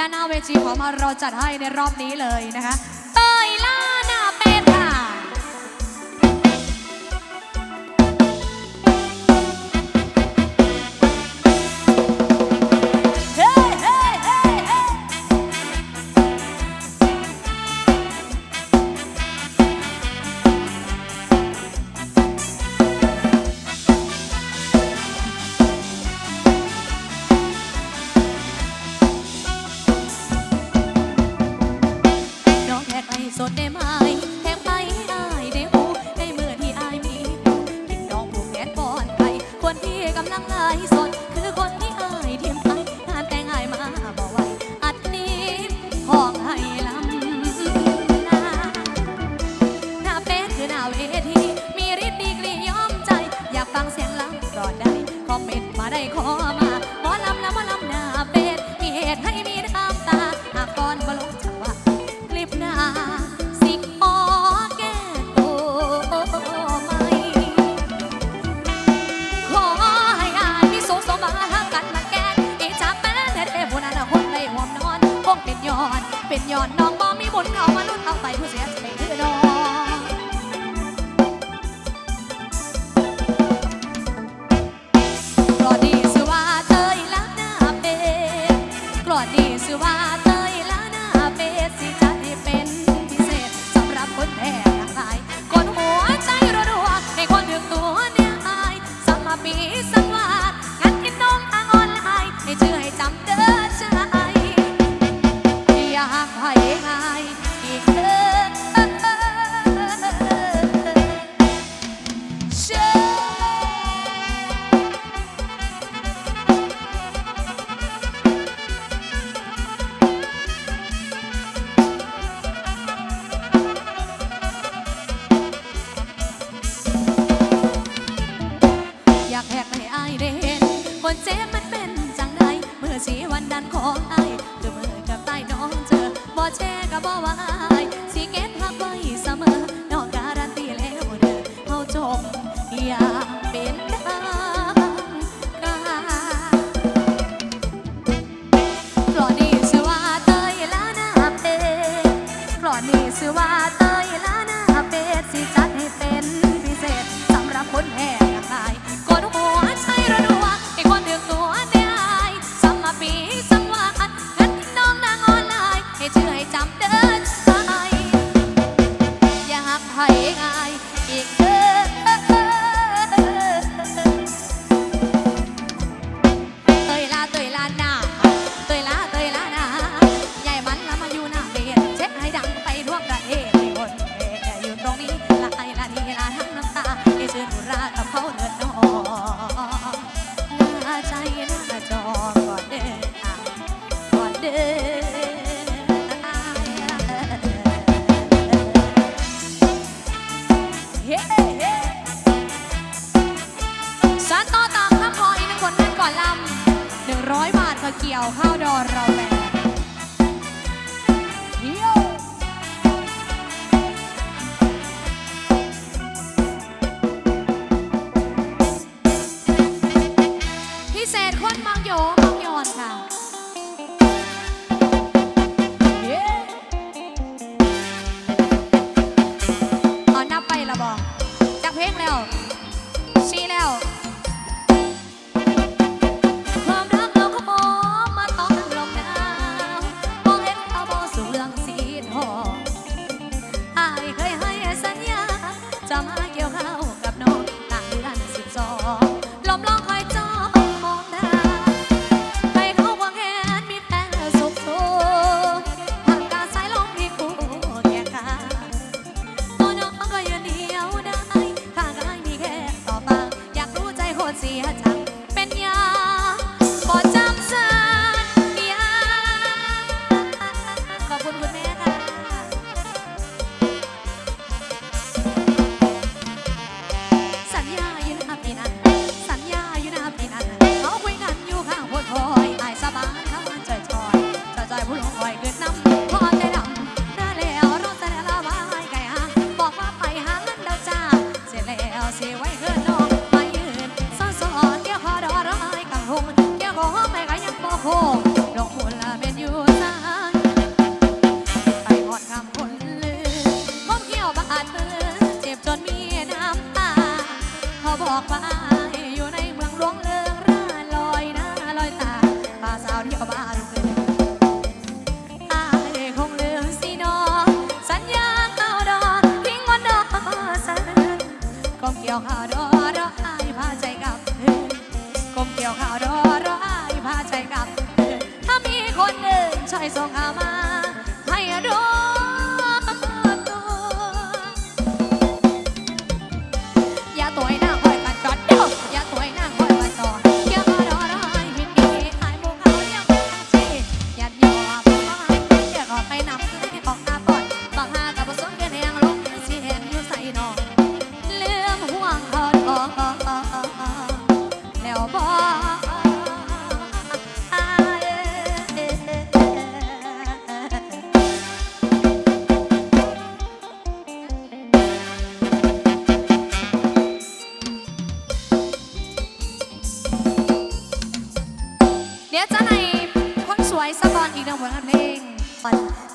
ด้านหน้าเวทีขอมารอจัดให้ในรอบนี้เลยนะคะ กำลังไหล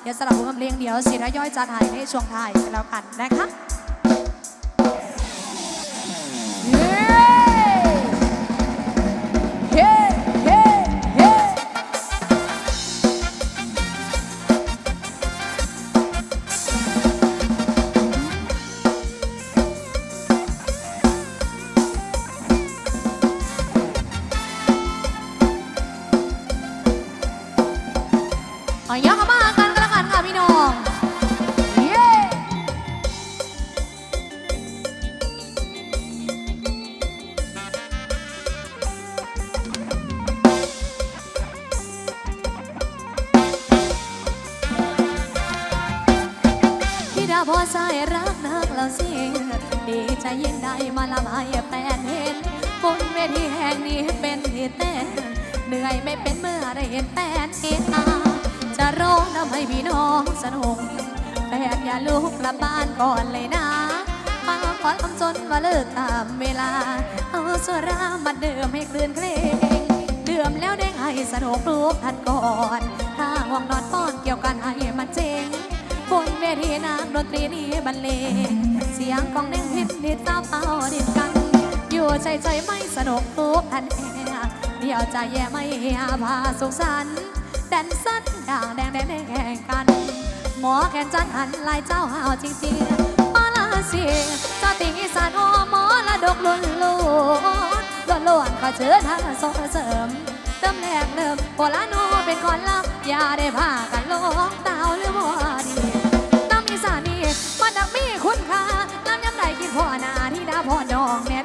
เดี๋ยวสลับผลงานเพลงเดี๋ยวสิระย่อยจะถ่ายในช่วงท้ายกันแล้วกันนะคะ นื่อยไม่เป็นเมื่อได้เห็นแปดเอ็อาจะร้องทำให้พี่น้องสนุกแปดอย่าลุกกลับบ้านก่อนเลยนะมาขอคำจนว่าเลิกตามเวลา เอาสุรามาเดิมให้คลื่นเพลงเดื่มแล้วได้ให้สนุกรูปทันก่อน ถ้าห่วงนอนป้อนเกี่ยวกันให้มันเจงบนเวทีนางดนตรีนี้บรรเลงเสียงกองเด้งพิษนิดตาเป้าดินกัน อยู่ใจใจไม่สนุกทุกทันแอง เดียวใจแย่ไม่อาพาสุขสันต์แดนสันด่างแดงแดงแดงแข่งกัน หมอแขนจันหันลายเจ้าหาวจริงๆมาลาเสียเจ้าติงอีสานโอหมอละดกลุนลุนล้วนล้วนๆก็เจอทางส่งเสริมเติมแรกเริ่มโบราณโนเป็นคนลับอย่าได้พากันลงดาวหรือบ่ดีน้ำอีสานนี่มันดักมีคุณค่าน้ำยำใดกินพ่อนาที่ดาพ่อดองแน่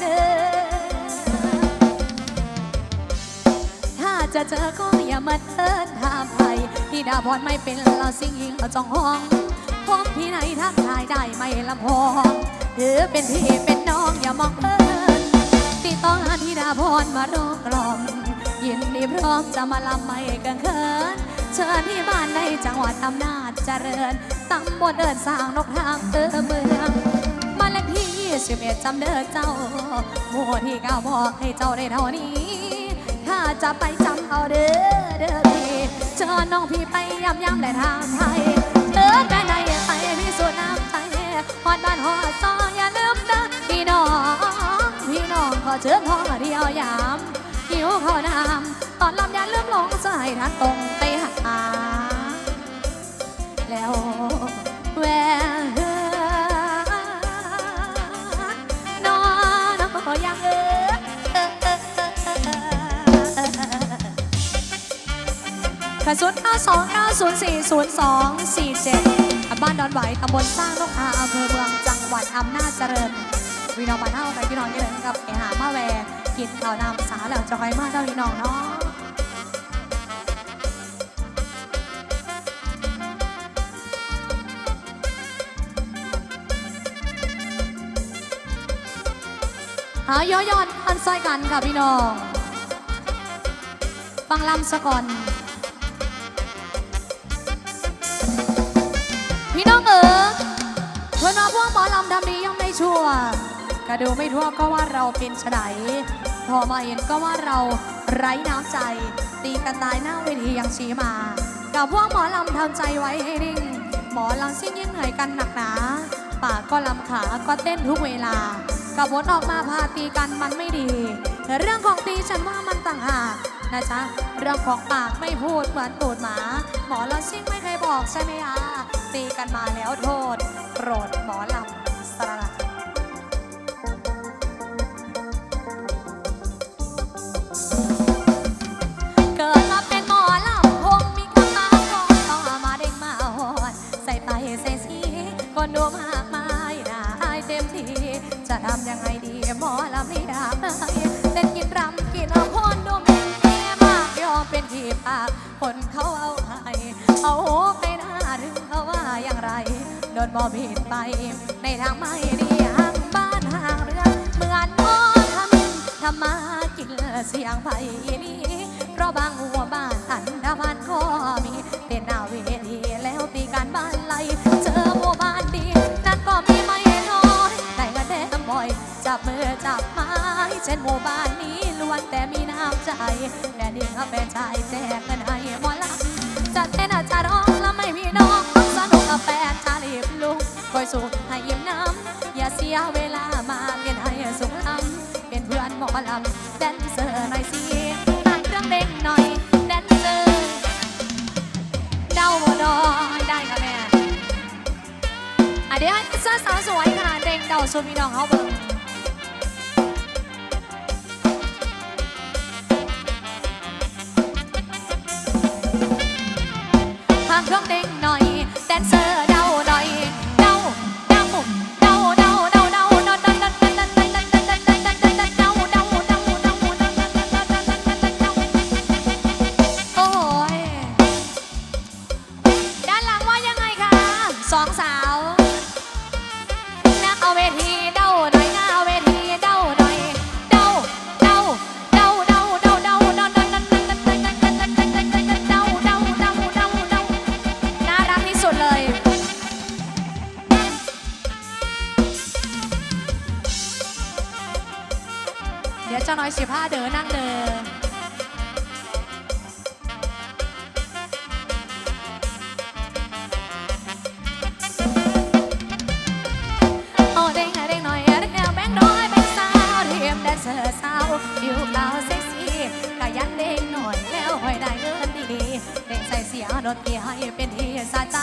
จะเจอก็อย่ามาเดินทางไปที่ดาพรไม่เป็นเราสิ่งยิงเอาจองห้องพบที่ไหนทักทายได้ไม่ลำพองถือเป็นพี่เป็นน้องอย่ามองเอินติดต่องหาที่ดาพรมาร้องกล่อมยินดีพร้อมจะมาลำไม่เกินเขินเชิญที่บ้านในจังหวัดอำนาจเจริญตำบลเดินสร้างนกทางเออเมืองบ้านเลขที่21จำเด้อเจ้าหมู่ที่เก้าบอกให้เจ้าได้เท่านี้ ถ้าจะไปจำเอาเด้อเด้อพี่เชิญน้องพี่ไปย้ำย้ำแต่ทางไทยเออแต่ในไปพิสูจน์น้ำใจฮอดบ้านฮอดซอยอย่าลืมนะพี่น้อง พี่น้องขอเชิญพ่อเดียวยามหิวข้าวน้ำตอนลำอย่าลืมลงใจทันตรงไปหาแล้วแหวน อกระสุนเอาสองเก้าศูนย์สี่ศูนย์สองสี่เจ็ดบ้านดอนไหวตำบลสร้างนกอาอำเภอเมืองจังหวัดอำนาจเจริญพี่น้องบ้านเฮาไปพี่น้องเจริญกับไอหามาแวร์กินข้าวนำสาแล้วจะคอยมาเจ้าพี่น้องเนาะหาย้อยอนอันซอยกันค่ะพี่น้อง ฟังลำสะก่อน เพื่อนว่าพวกหมอลำทำดีย่อมไม่ชั่วกระดูไม่ทั่วก็ว่าเราเป็นฉไนพอมาเห็นก็ว่าเราไร้น้ำใจ ตีกันตายหน้าเวทียังชี้มา กับพวกหมอลำทำใจไว้ให้นิ่ง หมอลำซิ่งยิ่งเหนื่อยกันหนักหนาปากก็ลำขาก็เต้นทุกเวลากับวนออกมาพาตีกันมันไม่ดี เรื่องของตีฉันว่ามันต่างหากนะจ๊ะเรื่องของปากไม่พูดเหมือนตูดหมา หมอลำซิ่งไม่เคยบอกใช่ไหมอะตีกันมาแล้วโทษ โปรดหมอลำ เช่นหมู่บ้านนี้ล้วนแต่มีน้ำใจ และนี่ครับแฟนชายแจกเงินให้หมอลำจะเต้นอาจะร้องแล้วไม่มีน้องสนุกกับแฟนชายรีบลุกคอยสูงให้ยิ้มน้ำอย่าเสียเวลามาเรียนให้สุขลำเป็นเพื่อนหมอลำแดนเซอร์หน่อยสิงานเครื่องเด้งหน่อยแดนเซอร์เดาดอยได้ค่ะแม่อะเดี๋ยวให้เซอร์สาวสวยค่ะเด้งเดาสุดพี่น้องเขาเบิ่ง 我。 เดี๋ยวเจ้าน้อยสิบห้าเดินนั่งเดินโอ้เด้งเด้งหน่อยเด้งแนวแบงค์น้อยแบงสาวเทียมแดนเซอร์สาวอยู่เปล่าเซ็กซี่ก็ยันเด้งหน่อยแล้วหอยได้เงินดีเด้งใส่เสียดนตรีให้เป็นที่สะใจ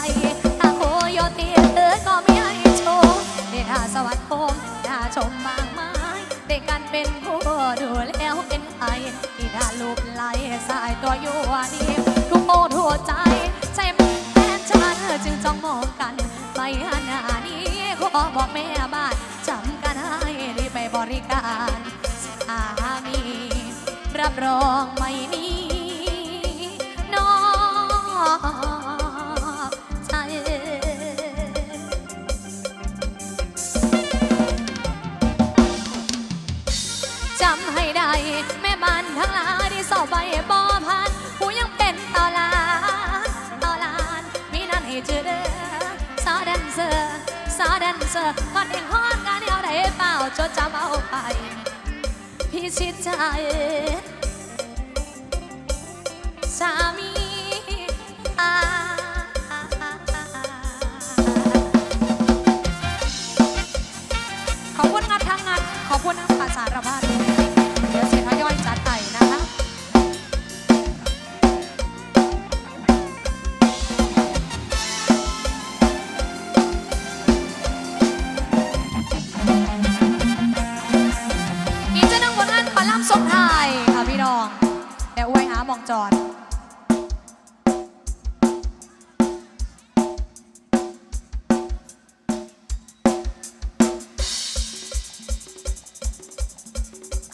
ถ้าโคโยตีเออก็ไมีให้ชว์เดทาสวัสดิ์คมดาชมบาง กันเป็นผู้ดูแล้วเป็นไอที่ดาลูกไหลสายตัวอยู่วดีทุกโมทั่วใจใจแฟนฉันจึงจ้องมองกันไปหน้านี้ขอบอกแม่บ้านจำกันให้รีบไปบริการสามีรับรองมา เซอร์ฮอดเองฮอดงานเอาได้เปล่าจดจำเอาไป พี่ชิดใจ สามีอาขอบคุณงานทางงาน ขอบคุณนักภาษาระบาด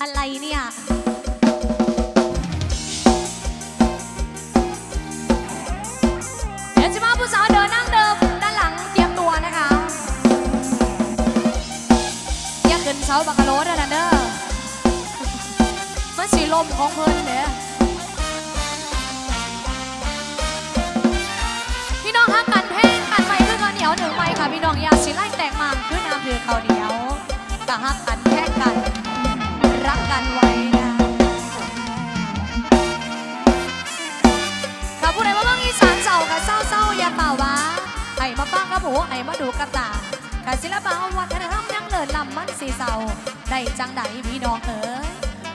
อะไรเนี่ย เดี๋ยวจะมาผู้สาวเดินนั่งเดิมด้านหลังเตรียมตัวนะคะอย่าขึ้นเสาบักกะโลดนะเด้อมันสีลมของเพิ่นเด้อพี่น้องฮักกันแห้งกันไปคือข้าวเหนียวหนึ่งไปค่ะพี่น้องอยาสิไล่แตกมันคือน้ำถือข้าวเหนียวกะฮักกัน หูให้มาดูกับตาค่ศิลปะวัฒนธรรมยังเลิศลำมันสีเศร้าได้จังใดพี่น้องเอ๋ย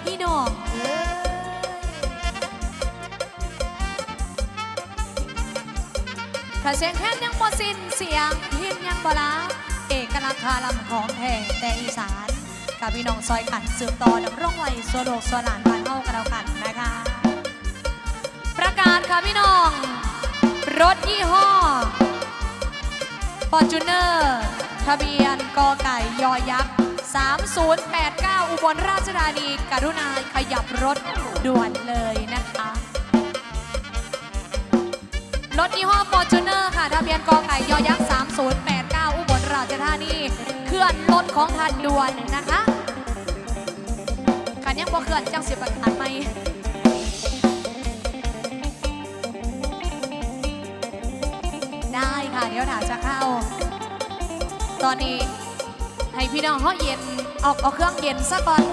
พี่น้องเอ๋ยค่ะเสียงแค้นยังบ่สิ้นเสียงพินยังบ่ลาเอกลักษณ์คาลำของแท้แต่อีสานกับพี่น้องซอยขันสืบต่อดำรงไว้สวโดกสวหลานบ้านเฮากันแล้วกันนะคะ ประกาศค่ะพี่น้อง รถยี่ห้อ ฟอร์จูเนอร์ทะเบียนกอไก่ยอยักษ์ 3089 อุบลราชธานีกรุณาขยับรถด่วนเลยนะคะรถยี่ห้อฟอร์จูเนอร์ค่ะ ทะเบียนกอไก่ยอยักษ์ 3089 อุบลราชธานี เคลื่อนรถของทันด่วนนะคะคันยังพอเคลื่อนจังสิบปันไหม ได้ค่ะ เดี๋ยวถาจะเข้า ตอนนี้ให้พี่น้องเขอเย็นออกเอาเครื่องเย็นซะก่อน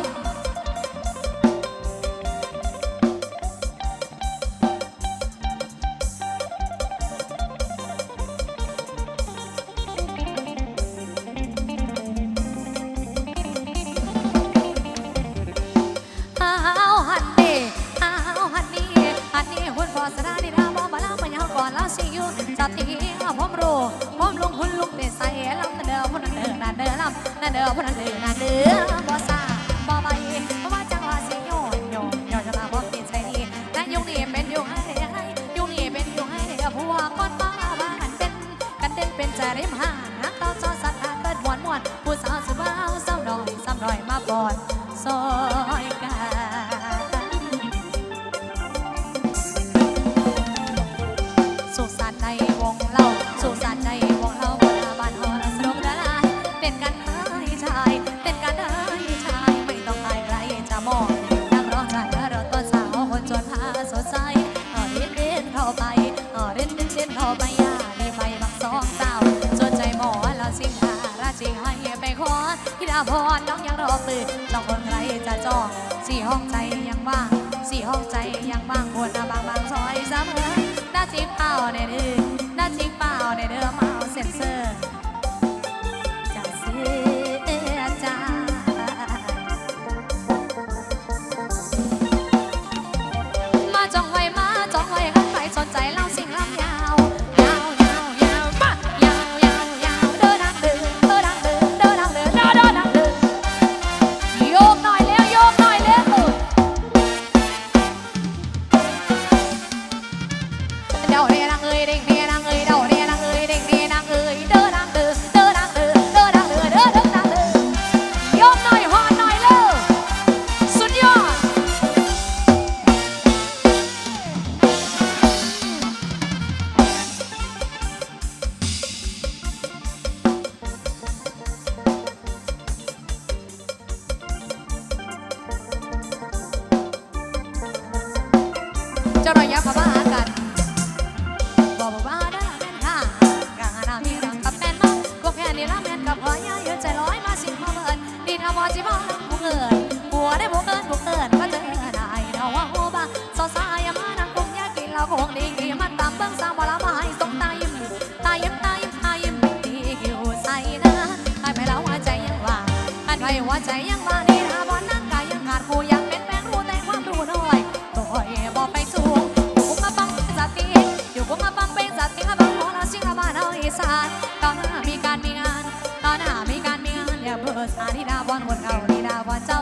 ว่าใจยังบางดีถ้าบ่นั่งกายยังขาดผู้ยังเป็นแฟนรู้แต่ความรู้น้อยต่อยบ่ไปสูงอยู่กูมาฟังเป็นสติอยู่กูมาฟังเป็นสติข้าบังหองเราชิงละบ้านเอาอีสานตอนหน้ามีการมีงาน ตอนหน้ามีการมีงานอย่าเบื่อสาธิดาบอลคนเก่าดีดาบอลเจ้า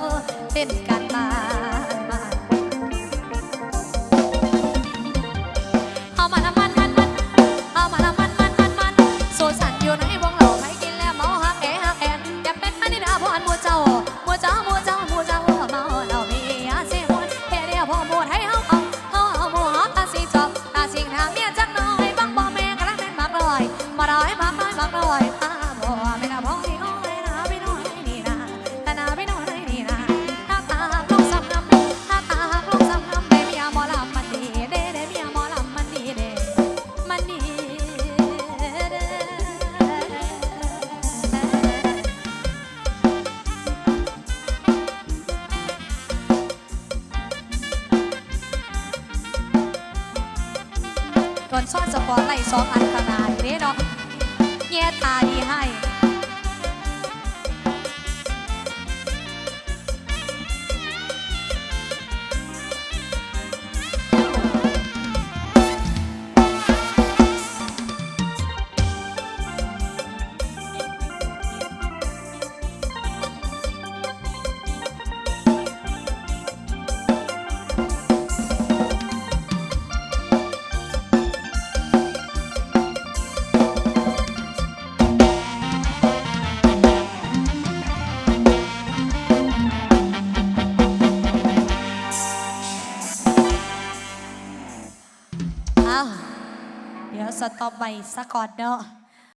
เป็นกันมา ร้อยมางน้อยมางน้อย ไว้สะก่อนเนาะ